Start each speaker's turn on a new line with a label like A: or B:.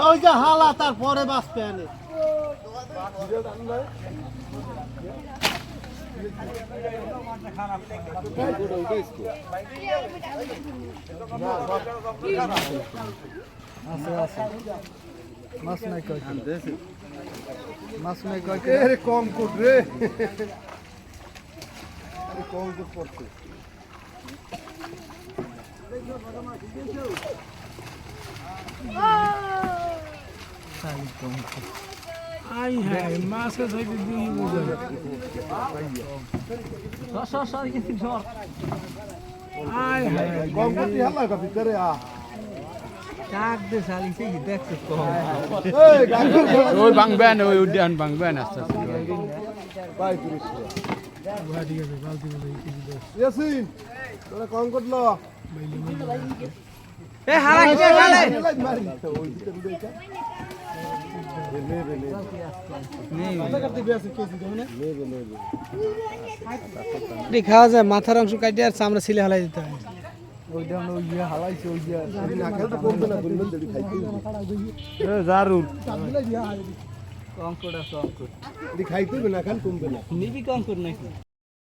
A: ওই যে হালা তারপরে বাঁচবে আনে মাছ নাই কয় মাছ নাই কয়
B: কম কোট রে আরে কম কোট পড়ছে
C: আই হ্যাঁ মাছের সাইডে দুই বুঝে আই হ্যাঁ
B: কম কোট হাল্লা কা ভিতরে আ
A: কাক দে শালি সে কি দেখছ কম
D: ওই ভাঙবেন ওই উদ্যান ভাঙবেন আস্তে আস্তে।
B: ভাই তোরা কম
A: এ
C: খাওয়া যায় মাথার অংশ কাটিয়ে আর চামড়া ছিলে হালাই দিতে হয়।
A: ওইটা কঙ্কড় আছে
B: যদি খাইতে না খান কমবে না।
A: নিবি কঙ্কড় নাকি?